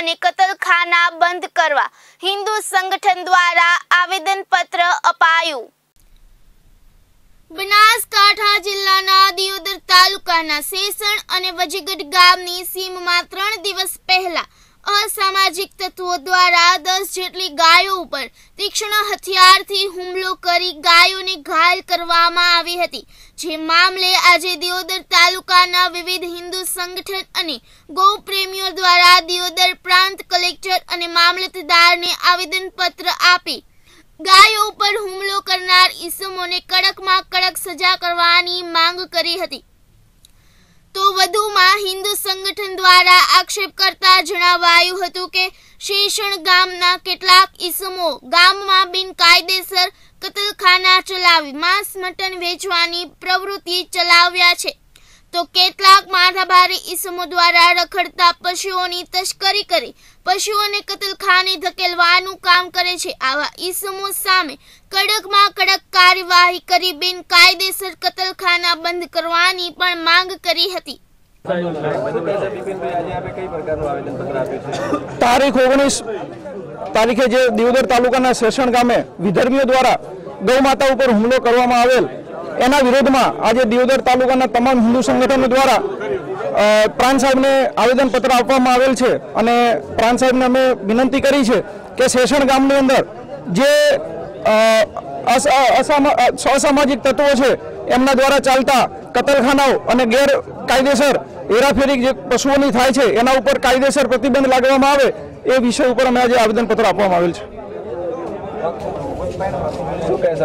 અને કતલખાના બંધ કરવા હિન્દુ સંગઠન દ્વારા આવેદનપત્ર અપાયું. બનાસકાંઠા જિલ્લાના દિયોદર તાલુકાના સેસણ અને વજીગઢ ગામની સીમમાં ત્રણ દિવસ પહેલા અસામાજિક તત્વો દ્વારા દસ જેટલી ગાયો ઉપર તીક્ષ્ણ હથિયારથી હુમલો કરી ગાયોને ઘાયલ કરવામાં આવી હતી. જે મામલે આજે દિયોદર તાલુકાના વિવિધ હિન્દુ સંગઠન અને ગૌ પ્રેમીઓ દ્વારા દિયોદર પ્રાંત કલેક્ટર અને મામલતદારને આવેદનપત્ર આપી ગાયો ઉપર હુમલો કરનાર ઈસમોને કડકમાં કડક સજા કરવાની માંગ કરી હતી. તો વધુમાં હિન્દુ સંગઠન દ્વારા આક્ષેપ કરતા જણાવાયું હતું કે શેષણ ગામના કેટલાક ઈસમો ગામમાં બિનકાયદેસર કતલખાના ચલાવી માંસ મટન વેચવાની પ્રવૃત્તિ ચલાવ્યા છે. તો કેટલાક માથાભારી ઈસમો દ્વારા રખડતા પશુઓની તસ્કરી કરી, પશુઓને કતલખાને ધકેલવાનું કામ કરે છે. આવા ઈસમો સામે કડકમાં કડક કાર્યવાહી કરી બિનકાયદેસર કતલખાના બંધ કરવાની પણ માંગ કરી હતી. તારીખ ઓગણીસ તારીખે જે દિયોદર તાલુકાના શેષણ ગામે વિધર્મીઓ દ્વારા ગૌ માતા ઉપર હુમલો કરવામાં આવેલ એના વિરોધમાં આજે દિયોદર તાલુકાના તમામ હિન્દુ સંગઠનો દ્વારા પ્રાણ સાહેબને આવેદનપત્ર આપવામાં આવેલ છે અને પ્રાણ સાહેબને અમે વિનંતી કરી છે કે શેષણ ગામની અંદર જે અસામાજિક તત્વો છે, એમના દ્વારા ચાલતા કતલખાનાઓ અને ગેરકાયદેસર હેરાફેરી જે પશુઓની થાય છે, એના ઉપર કાયદેસર પ્રતિબંધ લાગવામાં આવે એ વિષય ઉપર અમે આજે આવેદનપત્ર આપવામાં આવેલ છે. આજે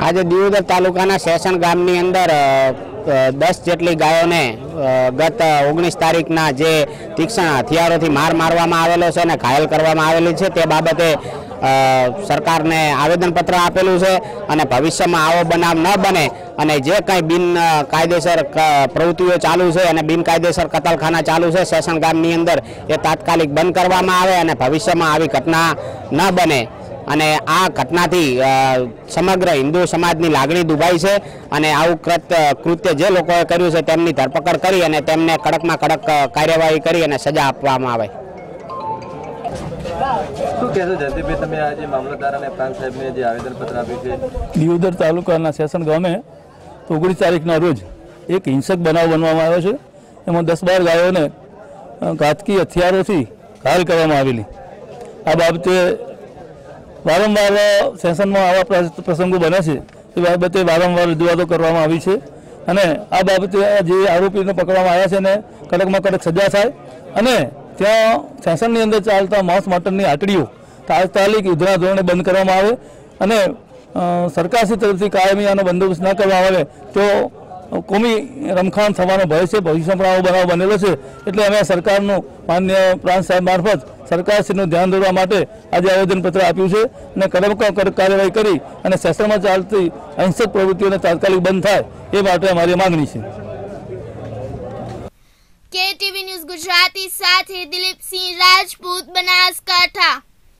આપણે દિયોદર તાલુકાના શેષણ ગામની અંદર દસ જેટલી ગાયોને ગત ઓગણીસ તારીખના જે તીક્ષ્ણ હથિયારોથી માર મારવામાં આવેલો છે અને ઘાયલ કરવામાં આવેલી છે, તે બાબતે સરકારને આવેદનપત્ર આપેલું છે અને ભવિષ્યમાં આવો બનાવ ન બને અને જે કંઈ બિન કાયદેસર પ્રવૃત્તિઓ ચાલુ છે અને બિનકાયદેસર કતલખાના ચાલુ છે સેશન ગામની અંદર, એ તાત્કાલિક બંધ કરવામાં આવે અને ભવિષ્યમાં આવી ઘટના ન બને. અને આ ઘટનાથી સમગ્ર હિન્દુ સમાજની લાગણી દુભાઈ છે અને આવું કૃત, કૃત્ય જે લોકોએ કર્યું છે તેમની ધરપકડ કરી અને તેમને કડકમાં કડક કાર્યવાહી કરી અને સજા આપવામાં આવે. શું દિયોદર તાલુકાના સેશન ગામે ઓગણીસ તારીખના રોજ એક હિંસક બનાવ બનવામાં આવ્યો છે. એમાં દસ બાર ગાયોને ઘાતકી હથિયારોથી ઘાયલ કરવામાં આવેલી. આ બાબતે વારંવાર સેશનમાં આવા પ્રસંગો બને છે. એ બાબતે વારંવાર રજૂઆતો કરવામાં આવી છે. અને આ બાબતે જે આરોપીને પકડવામાં આવ્યા છે એને કડકમાં કડક સજા થાય. અને ત્યાં સેશનની અંદર ચાલતા માંસ મટનની આટડીઓ તાત્કાલિક યુદ્ધના ધોરણે બંધ કરવામાં આવે અને સરકારશ્રી તરફથી કાયમી આનો બંદોબસ્ત ન કરવામાં આવે તો કોમી રમખાણ થવાનો ભય છે ભવિષ્યમાં આવો બનાવ બનેલો છે. એટલે અમે સરકારનું માન્ય પ્રાંત સાહેબ મારફત સરકારશ્રીનું ધ્યાન દોરવા માટે આજે આવેદનપત્ર આપ્યું છે અને કડક કાર્યવાહી કરી અને સેશનમાં ચાલતી અહિંસક પ્રવૃત્તિઓને તાત્કાલિક બંધ થાય એ માટે અમારી માગણી છે. કેટીવી ન્યૂઝ ગુજરાતી સાથે દિલીપસિંહ રાજપૂત બનાસકાંઠા.